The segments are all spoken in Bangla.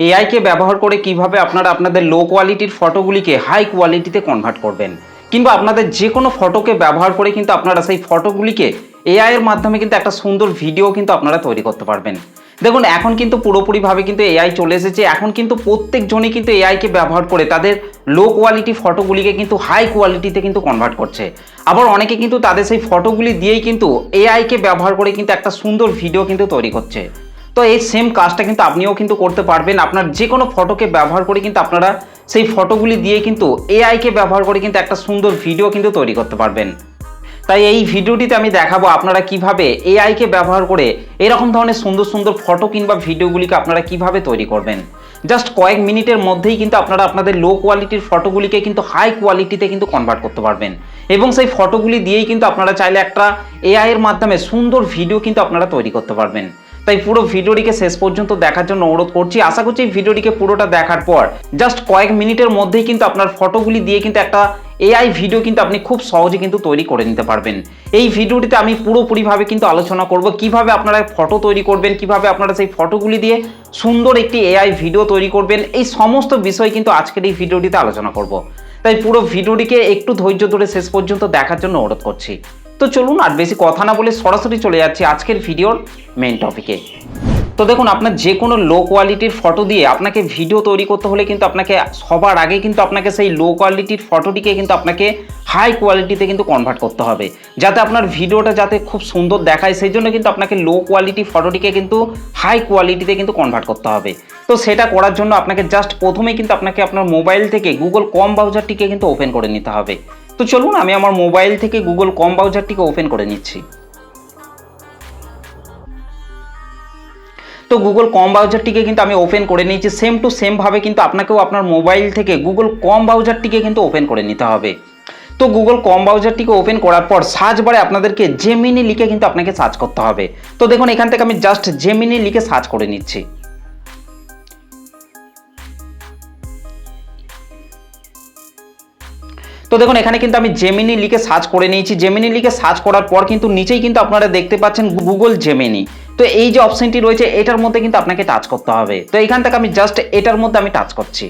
এআইকে ব্যবহার করে কীভাবে আপনারা আপনাদের লো কোয়ালিটির ফটোগুলিকে হাই কোয়ালিটিতে কনভার্ট করবেন? কিংবা আপনাদের যে কোনো ফটোকে ব্যবহার করে কিন্তু আপনারা সেই ফটোগুলিকে এআই এর মাধ্যমে কিন্তু একটা সুন্দর ভিডিও কিন্তু আপনারা তৈরি করতে পারবেন। দেখুন, এখন কিন্তু পুরোপুরিভাবে কিন্তু এআই চলে এসেছে। এখন কিন্তু প্রত্যেকজনই কিন্তু এআইকে ব্যবহার করে তাদের লো কোয়ালিটি ফটোগুলিকে কিন্তু হাই কোয়ালিটিতে কিন্তু কনভার্ট করছে। আবার অনেকে কিন্তু তাদের সেই ফটোগুলি দিয়েই কিন্তু এআইকে ব্যবহার করে কিন্তু একটা সুন্দর ভিডিও কিন্তু তৈরি করছে। তো এই সেম কাজটা কিন্তু আপনিও কিন্তু করতে পারবেন। আপনার যে কোনো ফটোকে ব্যবহার করে কিন্তু আপনারা সেই ফটোগুলি দিয়ে কিন্তু এআইকে ব্যবহার করে কিন্তু একটা সুন্দর ভিডিও কিন্তু তৈরি করতে পারবেন। তাই এই ভিডিওটিতে আমি দেখাবো আপনারা কীভাবে এআইকে ব্যবহার করে এরকম ধরনের সুন্দর সুন্দর ফটো কিংবা ভিডিওগুলিকে আপনারা কীভাবে তৈরি করবেন। জাস্ট কয়েক মিনিটের মধ্যেই কিন্তু আপনারা আপনাদের লো কোয়ালিটির ফটোগুলিকে কিন্তু হাই কোয়ালিটিতে কিন্তু কনভার্ট করতে পারবেন। এবং সেই ফটোগুলি দিয়েই কিন্তু আপনারা চাইলে একটা এআইয়ের মাধ্যমে সুন্দর ভিডিও কিন্তু আপনারা তৈরি করতে পারবেন। তাই পুরো ভিডিওটিকে শেষ পর্যন্ত দেখার জন্য অনুরোধ করছি। আশা করছি এই ভিডিওটিকে পুরোটা দেখার পর জাস্ট কয়েক মিনিটের মধ্যেই কিন্তু আপনার ফটোগুলি দিয়ে কিন্তু একটা এআই ভিডিও কিন্তু আপনি খুব সহজে কিন্তু তৈরি করে নিতে পারবেন। এই ভিডিওটিতে আমি পুরোপুরিভাবে কিন্তু আলোচনা করব, কীভাবে আপনারা ফটো তৈরি করবেন, কীভাবে আপনারা সেই ফটোগুলি দিয়ে সুন্দর একটি এআই ভিডিও তৈরি করবেন, এই সমস্ত বিষয় কিন্তু আজকের এই ভিডিওটিতে আলোচনা করব। তাই পুরো ভিডিওটিকে একটু ধৈর্য ধরে শেষ পর্যন্ত দেখার জন্য অনুরোধ করছি। তো চলুন আর বেশি কথা না বলে সরাসরি চলে যাচ্ছি আজকের ভিডিওর মেন টপিকে তো দেখুন, আপনার যে কোনো লো কোয়ালিটির ফটো দিয়ে আপনাকে ভিডিও তৈরি করতে হলে কিন্তু আপনাকে সবার আগে কিন্তু আপনাকে সেই লো কোয়ালিটির ফটোটিকে কিন্তু আপনাকে হাই কোয়ালিটিতে কিন্তু কনভার্ট করতে হবে। যাতে আপনার ভিডিওটা যাতে খুব সুন্দর দেখায়, সেই জন্য কিন্তু আপনাকে লো কোয়ালিটি ফটোটিকে কিন্তু হাই কোয়ালিটিতে কিন্তু কনভার্ট করতে হবে। তো সেটা করার জন্য আপনাকে জাস্ট প্রথমেই কিন্তু আপনাকে আপনার মোবাইল থেকে গুগল কম ব্রাউজারটিকে কিন্তু ওপেন করে নিতে হবে। তো চলুন, আমি আমার মোবাইল থেকে গুগল কম ব্রাউজারটিকে ওপেন করে নিচ্ছি। তো গুগল কম ব্রাউজারটিকে কিন্তু আমি ওপেন করে নিয়েছি সেম টু সেম ভাবে কিন্তু আপনাকেও আপনার মোবাইল থেকে গুগল কম ব্রাউজারটিকে কিন্তু ওপেন করে নিতে হবে। তো গুগল কম ব্রাউজারটিকে ওপেন করার পর সার্চ বারে আপনাদেরকে জেমিনি লিখে কিন্তু আপনাকে সার্চ করতে হবে। তো দেখুন, এখান থেকে আমি জাস্ট জেমিনি লিখে সার্চ করে নিচ্ছি। তো দেখুন, এখানে কিন্তু আমি জেমিনি লিখে সার্চ করে নিয়েছি। জেমিনি লিখে সার্চ করার পর কিন্তু নিচেই কিন্তু আপনারা দেখতে পাচ্ছেন গুগল জেমিনি তো এই যে অপশনটি রয়েছে, এটার মধ্যে কিন্তু আপনাকে টাচ করতে হবে। তো এখান থেকে আমি জাস্ট এটার মধ্যে আমি টাচ করছি।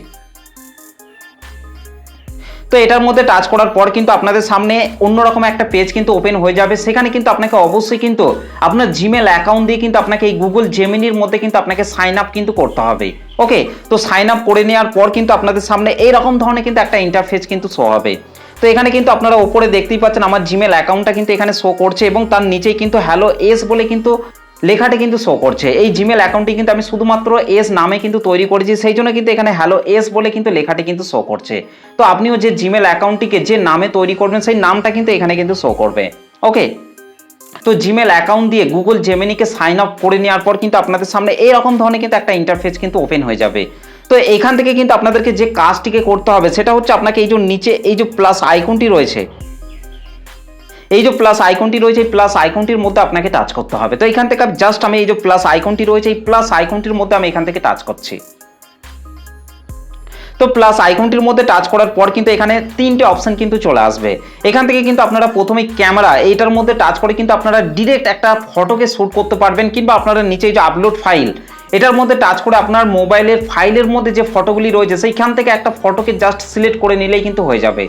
তো এটার মধ্যে টাচ করার পর কিন্তু আপনাদের সামনে অন্যরকম একটা পেজ কিন্তু ওপেন হয়ে যাবে। সেখানে কিন্তু আপনাকে অবশ্যই কিন্তু আপনার জিমেল অ্যাকাউন্ট দিয়ে কিন্তু আপনাকে এই গুগল জেমিনির মধ্যে কিন্তু আপনাকে সাইন আপ কিন্তু করতে হবে। ওকে তো সাইন আপ করে নেওয়ার পর কিন্তু আপনাদের সামনে এইরকম ধরনের কিন্তু একটা ইন্টারফেস কিন্তু শো হবে। তো এখানে কিন্তু আপনারা ওপরে দেখতেই পাচ্ছেন আমার জিমেল অ্যাকাউন্টটা কিন্তু এখানে শো করছে এবং তার নিচেই কিন্তু হ্যালো এস বলে কিন্তু লেখাটি কিন্তু শো করছে। এই জিমেল অ্যাকাউন্টটি কিন্তু আমি শুধুমাত্র এস নামে কিন্তু তৈরি করেছি, সেই জন্য কিন্তু এখানে হ্যালো এস বলে কিন্তু লেখাটি কিন্তু শো করছে। তো আপনিও যে জিমেল অ্যাকাউন্টটিকে যে নামে তৈরি করবেন, সেই নামটা কিন্তু এখানে কিন্তু শো করবে। ওকে তো জিমেল অ্যাকাউন্ট দিয়ে গুগল জেমিনিকে সাইন আপ করে নেওয়ার পর কিন্তু আপনাদের সামনে এইরকম ধরনের কিন্তু একটা ইন্টারফেস কিন্তু ওপেন হয়ে যাবে। তো এখান থেকে কিন্তু আপনাদেরকে যে কাজটিকে করতে হবে, সেটা হচ্ছে আপনাকে এই যে নিচে এই যে প্লাস আইকনটি রয়েছে এই যে প্লাস আইকনটি রয়েছে, এই প্লাস আইকনটির মধ্যে আপনাকে টাচ করতে হবে। তো এখান থেকে জাস্ট আমি এই যে প্লাস আইকনটি রয়েছে, এই প্লাস আইকনটির মধ্যে আমি এখান থেকে টাচ করছি। তো প্লাস আইকনটির মধ্যে টাচ করার পর কিন্তু এখানে তিনটে অপশন কিন্তু চলে আসবে। এখান থেকে কিন্তু আপনারা প্রথমে ক্যামেরা এইটার মধ্যে টাচ করে কিন্তু আপনারা ডিরেক্ট একটা ফটোকে শ্যুট করতে পারবেন কিংবা আপনারা নিচে যে আপলোড ফাইল এটার মধ্যে টাচ করে আপনার মোবাইলের ফাইলের মধ্যে যে ফটোগুলি রয়েছে, সেইখান থেকে একটা ফটোকে জাস্ট সিলেক্ট করে নিলেই কিন্তু হয়ে যাবে।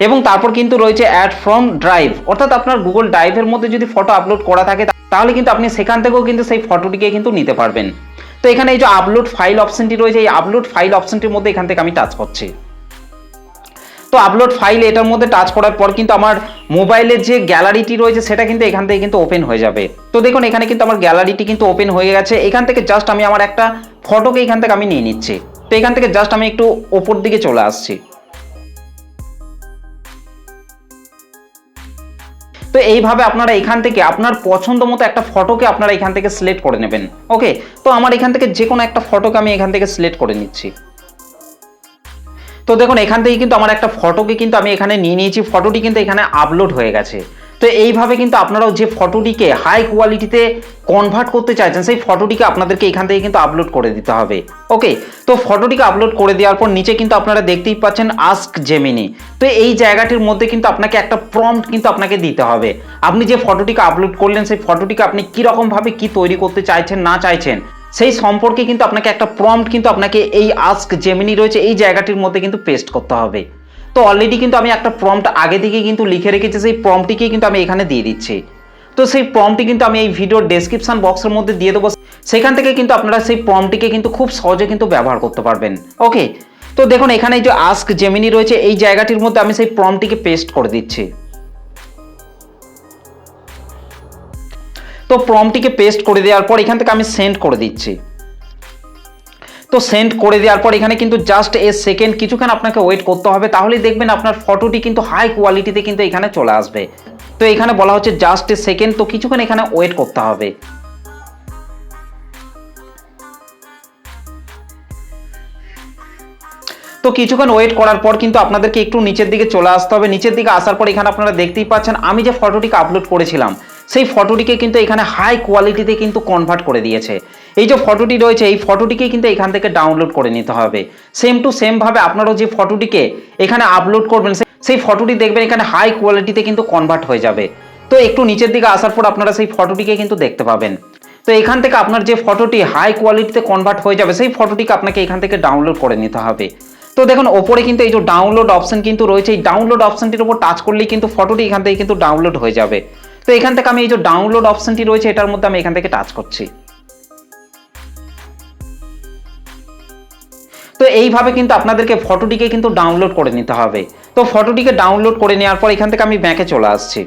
এবং তারপর কিন্তু রয়েছে অ্যাড ফ্রম ড্রাইভ অর্থাৎ আপনার গুগল ড্রাইভের মধ্যে যদি ফটো আপলোড করা থাকে, তাহলে কিন্তু আপনি সেখান থেকেও কিন্তু সেই ফটোটিকে কিন্তু নিতে পারবেন। তো এখানে এই যে আপলোড ফাইল অপশনটি রয়েছে, এই আপলোড ফাইল অপশনটির মধ্যে এখান থেকে আমি টাচ করছি। তো আপলোড ফাইল এটার মধ্যে টাচ করার পর কিন্তু আমার মোবাইলের যে গ্যালারিটি রয়েছে, সেটা কিন্তু এখান থেকে কিন্তু ওপেন হয়ে যাবে। তো দেখুন, এখানে কিন্তু আমার গ্যালারিটি কিন্তু ওপেন হয়ে গেছে। এখান থেকে জাস্ট আমি আমার একটা ফটোকে এখান থেকে আমি নিয়ে নিচ্ছি। তো এখান থেকে জাস্ট আমি একটু ওপর দিকে চলে আসছি। তো এইভাবে আপনারা এখান থেকে আপনার পছন্দ মতো একটা ফটোকে আপনারা এখান থেকে সিলেক্ট করে নেবেন। ওকে তো আমার এখান থেকে যে কোনো একটা ফটোকে আমি এখান থেকে সিলেক্ট করে নিচ্ছি। তো দেখুন, এখান থেকে কিন্তু আমার একটা ফটোকে কিন্তু আমি এখানে নিয়ে নিয়েছি। ফটোটি কিন্তু এখানে আপলোড হয়ে গেছে। তো এইভাবে কিন্তু আপনারাও যে ফটোটিকে হাই কোয়ালিটিতে কনভার্ট করতে চাইছেন, সেই ফটোটিকে আপনাদেরকে এখান থেকে কিন্তু আপলোড করে দিতে হবে। ওকে তো ফটোটিকে আপলোড করে দেওয়ার পর নিচে কিন্তু আপনারা দেখতেই পাচ্ছেন আস্ক জেমিনি তো এই জায়গাটির মধ্যে কিন্তু আপনাকে একটা প্রম্পট কিন্তু আপনাকে দিতে হবে। আপনি যে ফটোটিকে আপলোড করলেন, সেই ফটোটিকে আপনি কীরকমভাবে কি তৈরি করতে চাইছেন, না চাইছেন, সেই সম্পর্কে কিন্তু আপনাকে একটা প্রম্পট কিন্তু আপনাকে এই আস্ক জেমিনি রয়েছে, এই জায়গাটির মধ্যে কিন্তু পেস্ট করতে হবে। তো অলরেডি কিন্তু আমি একটা প্রম্পট আগে থেকে কিন্তু লিখে রেখেছি, সেই প্রম্পটিকে কিন্তু আমি এখানে দিয়ে দিচ্ছি। তো সেই প্রম্পটি কিন্তু আমি এই ভিডিওর ডেসক্রিপশন বক্সের মধ্যে দিয়ে দেবো। সেখান থেকে কিন্তু আপনারা সেই প্রম্পটিকে কিন্তু খুব সহজে কিন্তু ব্যবহার করতে পারবেন। ওকে তো দেখুন, এখানে যে আস্ক জেমিনি রয়েছে, এই জায়গাটির মধ্যে আমি সেই প্রম্পটিকে পেস্ট করে দিচ্ছি। তো প্রমটিকে পেস্ট করে দেওয়ার পর এখান থেকে আমি সেন্ড করে দিচ্ছি। তো সেন্ড করে দেওয়ার পর এখানে কিন্তু জাস্ট এ সেকেন্ড কিছুক্ষণ আপনাকে ওয়েট করতে হবে। তাহলেই দেখবেন আপনার ফটোটি কিন্তু হাই কোয়ালিটিতে কিন্তু এখানে চলে আসবে। তো এখানে বলা হচ্ছে জাস্ট এ সেকেন্ড তো কিছুক্ষণ এখানে ওয়েট করতে হবে। তো কিছুক্ষণ ওয়েট করার পর কিন্তু আপনাদেরকে একটু নিচের দিকে চলে আসতে হবে। নিচের দিকে আসার পর এখানে আপনারা দেখতেই পাচ্ছেন, আমি যে ফটোটিকে আপলোড করেছিলাম, সেই ফটোটিকে কিন্তু এখানে হাই কোয়ালিটিতে কিন্তু কনভার্ট করে দিয়েছে। এই যে ফটোটি রয়েছে, এই ফটোটিকে কিন্তু এখান থেকে ডাউনলোড করে নিতে হবে। সেম টু সেম ভাবে আপনারাও যে ফটোটিকে এখানে আপলোড করবেন সেই ফটোটি দেখবেন এখানে হাই কোয়ালিটিতে কিন্তু কনভার্ট হয়ে যাবে। তো একটু নিচের দিকে আসার পর আপনারা সেই ফটোটিকে কিন্তু দেখতে পাবেন। তো এখান থেকে আপনার যে ফটোটি হাই কোয়ালিটিতে কনভার্ট হয়ে যাবে, সেই ফটোটিকে আপনাকে এখান থেকে ডাউনলোড করে নিতে হবে। তো দেখুন, ওপরে কিন্তু এই যে ডাউনলোড অপশন কিন্তু রয়েছে, এই ডাউনলোড অপশনটির উপর টাচ করলেই কিন্তু ফটোটি এখান থেকে কিন্তু ডাউনলোড হয়ে যাবে। তো এখান থেকে আমি এই যে ডাউনলোড অপশনটি রয়েছে, এটার মধ্যে আমি এখান থেকে টাচ করছি। তো এইভাবে কিন্তু আপনাদেরকে ফটোটিকে কিন্তু ডাউনলোড করে নিতে হবে। তো ফটোটিকে ডাউনলোড করে নেওয়ার পর এখান থেকে আমি ব্যাকে চলে আসছি।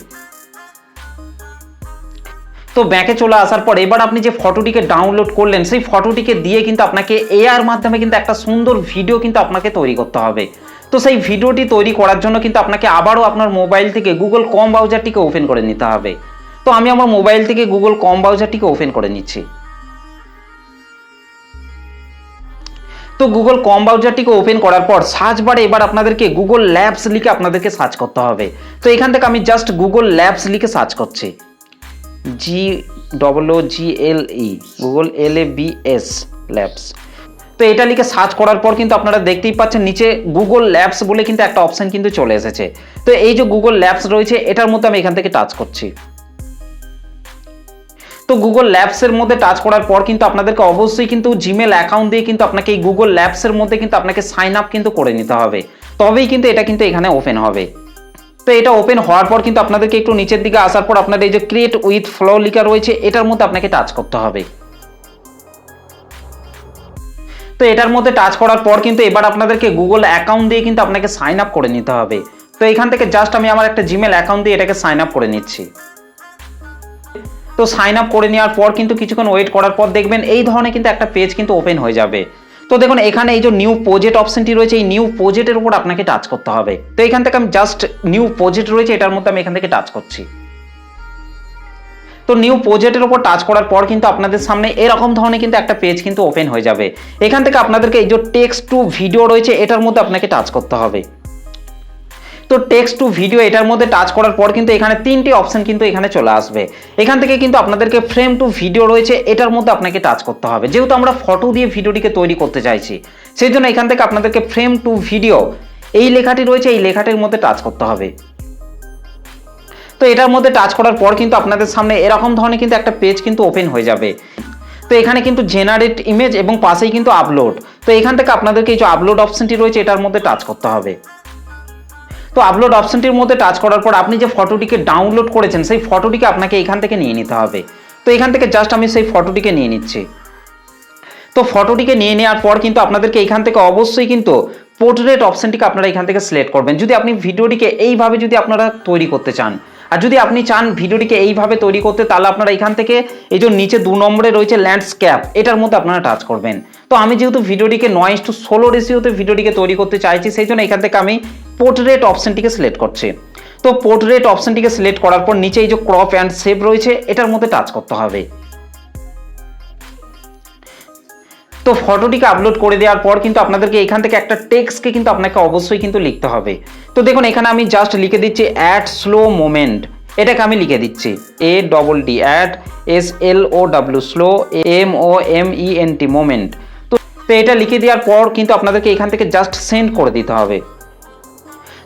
তো ব্যাকে চলে আসার পর এবার আপনি যে ফটোটিকে ডাউনলোড করলেন, সেই ফটোটিকে দিয়ে কিন্তু আপনাকে এআর মাধ্যমে কিন্তু একটা সুন্দর ভিডিও কিন্তু আপনাকে তৈরি করতে হবে। তো সেই ভিডিওটি তৈরি করার জন্য কিন্তু আপনাকে আবারও আপনার মোবাইল থেকে গুগল কম ব্রাউজারটিকে ওপেন করে নিতে হবে। তো আমি আমার মোবাইল থেকে গুগল কম ব্রাউজারটিকে ওপেন করে নিচ্ছি। তো গুগল কম ব্রাউজারটিকে ওপেন করার পর সার্চ বারে এবার আপনাদেরকে গুগল ল্যাবস লিখে আপনাদেরকে সার্চ করতে হবে। তো এখান থেকে আমি জাস্ট গুগল ল্যাবস লিখে সার্চ করছি। G double O G L E Google L A B S labs তো এটা লিখে সার্চ করার পর কিন্তু আপনারা দেখতেই পাচ্ছেন নিচে গুগল ল্যাবস বলে কিন্তু একটা অপশন কিন্তু চলে এসেছে। তো এই যে গুগল ল্যাবস রয়েছে, এটার মধ্যে আমি এখান থেকে টাচ করছি। তো গুগল ল্যাবসের মধ্যে টাচ করার পর কিন্তু আপনাদেরকে অবশ্যই কিন্তু জিমেল অ্যাকাউন্ট দিয়ে কিন্তু আপনাকে এই গুগল ল্যাবসের মধ্যে কিন্তু আপনাকে সাইন আপ কিন্তু করে নিতে হবে। তবেই কিন্তু এটা কিন্তু এখানে ওপেন হবে। তো এটা ওপেন হওয়ার পর কিন্তু আপনাদেরকে একটু নিচের দিকে আসার পর আপনাদের এই যে ক্রিয়েট উইথ ফ্লো লিখা রয়েছে, এটার মধ্যে আপনাকে টাচ করতে হবে। তো এটার মধ্যে টাচ করার পর কিন্তু এবার আপনাদেরকে গুগল অ্যাকাউন্ট দিয়ে কিন্তু আপনাকে সাইন আপ করে নিতে হবে। তো এখান থেকে জাস্ট আমি আমার একটা জিমেল অ্যাকাউন্ট দিয়ে এটাকে সাইন আপ করে নিচ্ছি। তো সাইন আপ করে নেওয়ার পর কিন্তু কিছুক্ষণ ওয়েট করার পর দেখবেন এই ধরনের কিন্তু একটা পেজ কিন্তু ওপেন হয়ে যাবে। তো দেখুন, এখানে এই যে নিউ প্রজেক্ট অপশনটি রয়েছে, এই নিউ প্রজেক্টের উপর আপনাকে টাচ করতে হবে। তো এখান থেকে আমি জাস্ট নিউ প্রজেক্ট রয়েছে, এটার মধ্যে আমি এখান থেকে টাচ করছি। তো নিউ প্রজেক্টের উপর টাচ করার পর কিন্তু আপনাদের সামনে এরকম ধরনের কিন্তু একটা পেজ কিন্তু ওপেন হয়ে যাবে। এখান থেকে আপনাদেরকে এই যে টেক্সট টু ভিডিও রয়েছে, এটার মধ্যে আপনাকে টাচ করতে হবে। তো টেক্সট টু ভিডিও এটার মধ্যে টাচ করার পর কিন্তু এখানে তিনটি অপশন কিন্তু এখানে চলে আসবে। এখান থেকে কিন্তু আপনাদেরকে ফ্রেম টু ভিডিও রয়েছে, এটার মধ্যে আপনাকে টাচ করতে হবে। যেহেতু আমরা ফটো দিয়ে ভিডিওটিকে তৈরি করতে চাইছি সেই জন্য এখান থেকে আপনাদেরকে ফ্রেম টু ভিডিও এই লেখাটি রয়েছে, এই লেখাটির মধ্যে টাচ করতে হবে। তো এটার মধ্যে টাচ করার পর কিন্তু আপনাদের সামনে এরকম ধরনের কিন্তু একটা পেজ কিন্তু ওপেন হয়ে যাবে। তো এখানে কিন্তু জেনারেট ইমেজ এবং পাশেই কিন্তু আপলোড তো এখান থেকে আপনাদেরকে এই যে আপলোড অপশনটি রয়েছে, এটার মধ্যে টাচ করতে হবে। তো আপলোড অপশনটির মধ্যে টাচ করার পর আপনি যে ফটোটিকে ডাউনলোড করেছেন, সেই ফটোটিকে আপনাকে এখান থেকে নিয়ে নিতে হবে। তো এখান থেকে জাস্ট আমি সেই ফটোটিকে নিয়ে নিচ্ছি। তো ফটোটিকে নিয়ে নেওয়ার পর কিন্তু আপনাদেরকে এখান থেকে অবশ্যই কিন্তু পোর্ট্রেট অপশনটিকে আপনারা এখান থেকে সিলেক্ট করবেন। যদি আপনি ভিডিওটিকে এইভাবে যদি আপনারা তৈরি করতে চান আর যদি আপনি চান ভিডিওটিকে এইভাবে তৈরি করতে, তাহলে আপনারা এখান থেকে এই যে নিচে দু নম্বরে রয়েছে ল্যান্ডস্ক্যাপ এটার মধ্যে আপনারা টাচ করবেন। তো আমি যেহেতু ভিডিওটিকে নয় টু ষোলো রেসিওতে ভিডিওটিকে তৈরি করতে চাইছি, সেই জন্য এখান থেকে আমি পোর্ট্রেট অপশানটিকে সিলেক্ট করছি। তো পোর্ট্রেট অপশানটিকে সিলেক্ট করার পর নিচে এই যে ক্রপ অ্যান্ড সেভ রয়েছে, এটার মধ্যে টাচ করতে হবে। তো ফটোটিকে আপলোড করে দেওয়ার পর কিন্তু আপনাদেরকে এখান থেকে একটা টেক্সটকে কিন্তু আপনাকে অবশ্যই কিন্তু লিখতে হবে। তো দেখুন, এখানে আমি জাস্ট লিখে দিচ্ছি অ্যাট স্লো মোমেন্ট এটাকে আমি লিখে দিচ্ছি। A double D at S L O W slow M O M E N T moment তো এটা লিখে দেওয়ার পর কিন্তু আপনাদেরকে এখান থেকে জাস্ট সেন্ড করে দিতে হবে।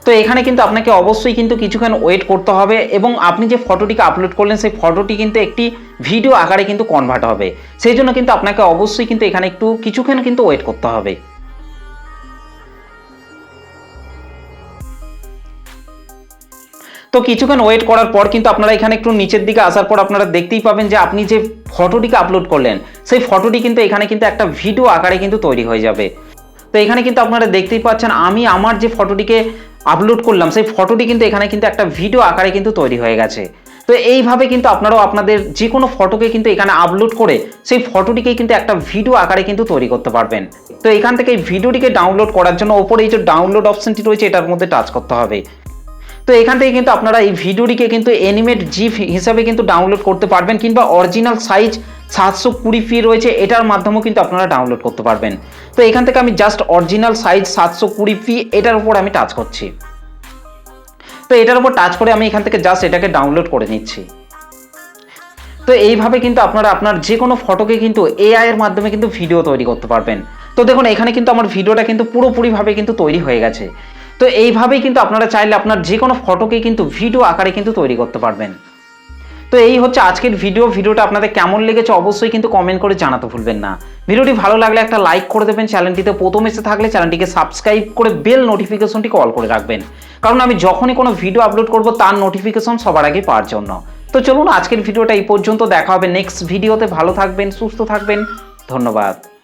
তো এখানে কিন্তু আপনাকে অবশ্যই কিন্তু কিছুক্ষণ ওয়েট করতে হবে এবং আপনি যে ফটোটিকে আপলোড করলেন, সেই ফটোটি কিন্তু একটি ভিডিও আকারে কিন্তু কনভার্ট হবে। সেই জন্য কিন্তু আপনাকে অবশ্যই কিন্তু এখানে একটু কিছুক্ষণ কিন্তু ওয়েট করতে হবে। তো কিছুক্ষণ ওয়েট করার পর কিন্তু আপনারা এখানে একটু নিচের দিকে আসার পর আপনারা দেখতেই পাবেন যে আপনি যে ফটোটিকে আপলোড করলেন, সেই ফটোটি কিন্তু এখানে কিন্তু একটা ভিডিও আকারে কিন্তু তৈরি হয়ে যাবে। তো এখানে কিন্তু আপনারা দেখতেই পাচ্ছেন, আমি আমার যে ফটোটিকে আপলোড করলাম, সেই ফটোটি কিন্তু এখানে কিন্তু একটা ভিডিও আকারে কিন্তু তৈরি হয়ে গেছে। তো এইভাবে কিন্তু আপনারাও আপনাদের যে কোনো ফটোকে কিন্তু এখানে আপলোড করে, সেই ফটোটিকে কিন্তু একটা ভিডিও আকারে কিন্তু তৈরি করতে পারবেন। তো এখান থেকে ভিডিওটিকে ডাউনলোড করার জন্য ওপরে এই যে ডাউনলোড অপশনটি রয়েছে, এটার মধ্যে টাচ করতে হবে। তো এখান থেকে কিন্তু আপনারা এই ভিডিওটিকে কিন্তু এনিমেট জিপ হিসাবে কিন্তু ডাউনলোড করতে পারবেন, কিংবা অরিজিনাল সাইজ সাতশো কুড়ি ফি রয়েছে, এটার মাধ্যমেও কিন্তু আপনারা ডাউনলোড করতে পারবেন। তো এখান থেকে আমি জাস্ট অরিজিনাল সাইজ সাতশো কুড়ি ফি, এটার উপর আমি টাচ করছি। তো এটার উপর টাচ করে আমি এখান থেকে জাস্ট এটাকে ডাউনলোড করে নিচ্ছি। তো এইভাবে কিন্তু আপনারা আপনার যে কোনো ফটোকে কিন্তু এআই এর মাধ্যমে কিন্তু ভিডিও তৈরি করতে পারবেন। তো দেখুন, এখানে কিন্তু আমার ভিডিওটা কিন্তু পুরোপুরিভাবে কিন্তু তৈরি হয়ে গেছে। তো এইভাবেই কিন্তু আপনারা চাইলে আপনার যে কোনো ফটোকে কিন্তু ভিডিও আকারে কিন্তু তৈরি করতে পারবেন। তো এই হচ্ছে আজকের ভিডিও। ভিডিওটা আপনাদের কেমন লেগেছে অবশ্যই কিন্তু কমেন্ট করে জানাতে ভুলবেন না। ভিডিওটি ভালো লাগলে একটা লাইক করে দেবেন। চ্যানেলটিতে প্রথম এসে থাকলে চ্যানেলটিকে সাবস্ক্রাইব করে বেল নোটিফিকেশনটি কল করে রাখবেন। কারণ আমি যখনই কোনো ভিডিও আপলোড করব, তার নোটিফিকেশন সবার আগে পাওয়ার জন্য। তো চলুন আজকের ভিডিওটা এই পর্যন্ত। দেখা হবে নেক্সট ভিডিওতে ভালো থাকবেন, সুস্থ থাকবেন। ধন্যবাদ।